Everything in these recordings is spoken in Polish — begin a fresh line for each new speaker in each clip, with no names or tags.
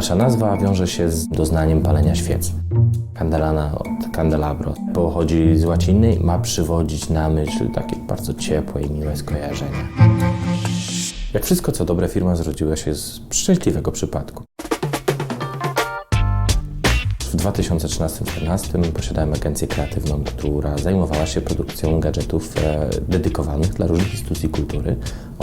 Nasza nazwa wiąże się z doznaniem palenia świec. Candelana od candelabro pochodzi z łaciny i ma przywodzić na myśl takie bardzo ciepłe i miłe skojarzenia. Jak wszystko co dobre, firma zrodziła się z szczęśliwego przypadku. W 2013-2014 posiadałem agencję kreatywną, która zajmowała się produkcją gadżetów e, dedykowanych dla różnych instytucji kultury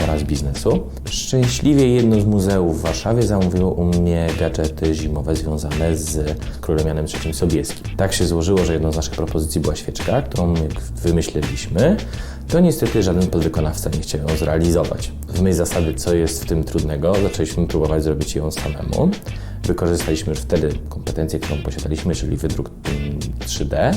oraz biznesu. Szczęśliwie jedno z muzeów w Warszawie zamówiło u mnie gadżety zimowe związane z królem Janem III Sobieskim. Tak się złożyło, że jedną z naszych propozycji była świeczka, którą jak wymyśliliśmy, to niestety żaden podwykonawca nie chciał ją zrealizować. W myśl zasady, co jest w tym trudnego, zaczęliśmy próbować zrobić ją samemu. Wykorzystaliśmy już wtedy kompetencję, którą posiadaliśmy, czyli wydruk mm, 3D.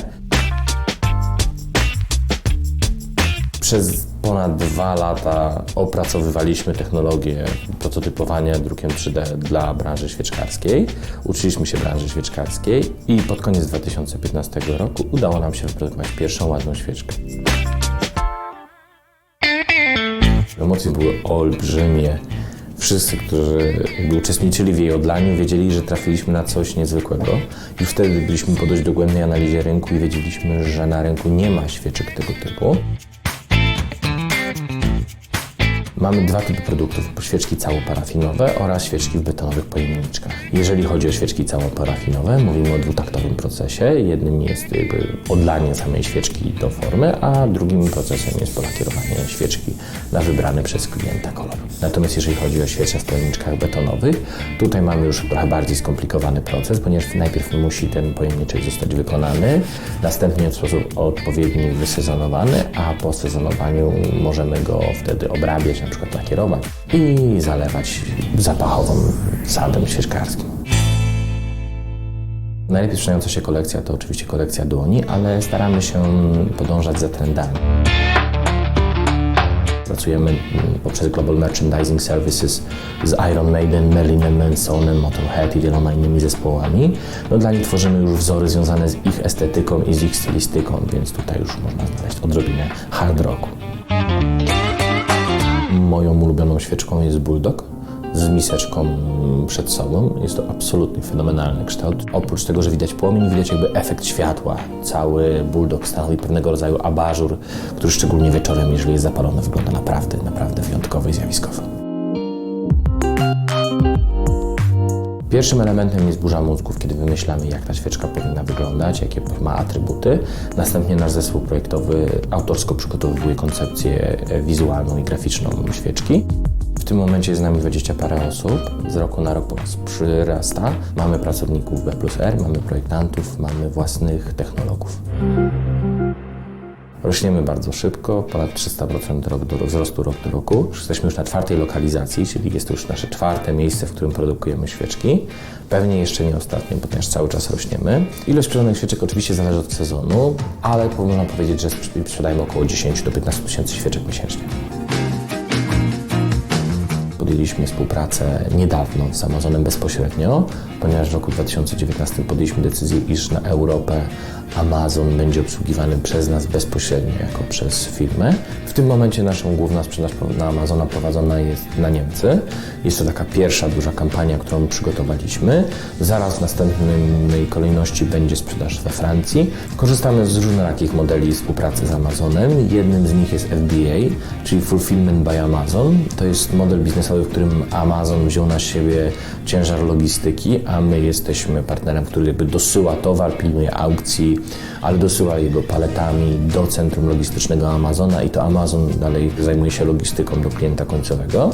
Przez ponad dwa lata opracowywaliśmy technologię prototypowania drukiem 3D dla branży świeczkarskiej. Uczyliśmy się branży świeczkarskiej i pod koniec 2015 roku udało nam się wyprodukować pierwszą ładną świeczkę. Emocje były olbrzymie. Wszyscy, którzy uczestniczyli w jej odlaniu, wiedzieli, że trafiliśmy na coś niezwykłego. I wtedy byliśmy po dość dogłębnej analizie rynku i wiedzieliśmy, że na rynku nie ma świeczek tego typu. Mamy dwa typy produktów, świeczki całoparafinowe oraz świeczki w betonowych pojemniczkach. Jeżeli chodzi o świeczki całoparafinowe, mówimy o dwutaktowym procesie. Jednym jest jakby odlanie samej świeczki do formy, a drugim procesem jest polakierowanie świeczki na wybrany przez klienta kolor. Natomiast jeżeli chodzi o świece w pojemniczkach betonowych, tutaj mamy już trochę bardziej skomplikowany proces, ponieważ najpierw musi ten pojemniczek zostać wykonany, następnie w sposób odpowiedni wysezonowany, a po sezonowaniu możemy go wtedy obrabiać, na przykład lakierować i zalewać zapachowym sadem świeczkarskim. Najlepiej sprzedająca się kolekcja to oczywiście kolekcja dłoni, ale staramy się podążać za trendami. Pracujemy mm, poprzez Global Merchandising Services z Iron Maiden, Merlinem Mansonem, Motorhead i wieloma innymi zespołami. No, dla nich tworzymy już wzory związane z ich estetyką i z ich stylistyką, więc tutaj już można znaleźć odrobinę hard rocku. Moją ulubioną świeczką jest Bulldog z miseczką przed sobą. Jest to absolutnie fenomenalny kształt. Oprócz tego, że widać płomień, widać jakby efekt światła. Cały Bulldog stanowi pewnego rodzaju abażur, który szczególnie wieczorem, jeżeli jest zapalony, wygląda naprawdę, naprawdę wyjątkowo i zjawiskowo. Pierwszym elementem jest burza mózgów, kiedy wymyślamy, jak ta świeczka powinna wyglądać, jakie ma atrybuty. Następnie nasz zespół projektowy autorsko przygotowuje koncepcję wizualną i graficzną świeczki. Tym momencie jest z nami 20 parę osób. Z roku na rok przyrasta. Mamy pracowników B plus R, mamy projektantów, mamy własnych technologów. Rośniemy bardzo szybko, ponad 300% rok do, wzrostu rok do roku. Jesteśmy już na czwartej lokalizacji, czyli jest to już nasze czwarte miejsce, w którym produkujemy świeczki. Pewnie jeszcze nie ostatnie, ponieważ cały czas rośniemy. Ilość sprzedanych świeczek oczywiście zależy od sezonu, ale można powiedzieć, że sprz- sprzedajemy około 10 do 15 tysięcy świeczek miesięcznie. Podjęliśmy współpracę niedawno z Amazonem bezpośrednio, ponieważ w roku 2019 podjęliśmy decyzję, iż na Europę Amazon będzie obsługiwany przez nas bezpośrednio, jako przez firmę. W tym momencie naszą główna sprzedaż na Amazona prowadzona jest na Niemcy. Jest to taka pierwsza duża kampania, którą przygotowaliśmy. Zaraz w następnej kolejności będzie sprzedaż we Francji. Korzystamy z różnorakich modeli współpracy z Amazonem. Jednym z nich jest FBA, czyli Fulfillment by Amazon. To jest model biznesowy, w którym Amazon wziął na siebie ciężar logistyki, a my jesteśmy partnerem, który jakby dosyła towar, pilnuje aukcji, ale dosyła jego paletami do centrum logistycznego Amazona i to Amazon dalej zajmuje się logistyką do klienta końcowego.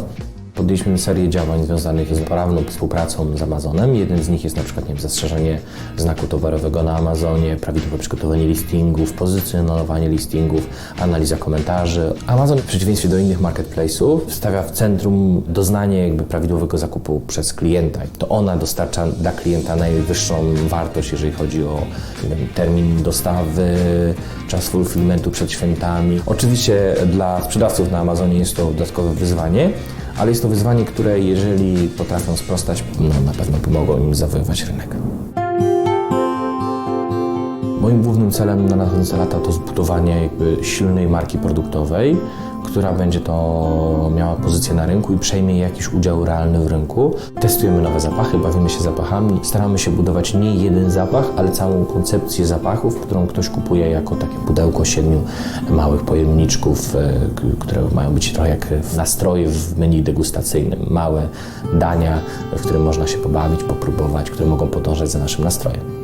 Podjęliśmy serię działań związanych z prawną współpracą z Amazonem. Jeden z nich jest na przykład nie wiem, zastrzeżenie znaku towarowego na Amazonie, prawidłowe przygotowanie listingów, pozycjonowanie listingów, analiza komentarzy. Amazon w przeciwieństwie do innych marketplace'ów stawia w centrum doznanie jakby prawidłowego zakupu przez klienta. To ona dostarcza dla klienta najwyższą wartość, jeżeli chodzi o wiem, termin dostawy, czas fulfillmentu przed świętami. Oczywiście dla sprzedawców na Amazonie jest to dodatkowe wyzwanie, ale jest to wyzwanie, które jeżeli potrafią sprostać, no, na pewno pomogą im zawojować rynek. Moim głównym celem na nadchodzące lata to zbudowanie silnej marki produktowej, która będzie to miała pozycję na rynku i przejmie jakiś udział realny w rynku. Testujemy nowe zapachy, bawimy się zapachami, staramy się budować nie jeden zapach, ale całą koncepcję zapachów, którą ktoś kupuje jako takie pudełko siedmiu małych pojemniczków, e, które mają być trochę jak nastroje w menu degustacyjnym. Małe dania, w którym można się pobawić, popróbować, które mogą podążać za naszym nastrojem.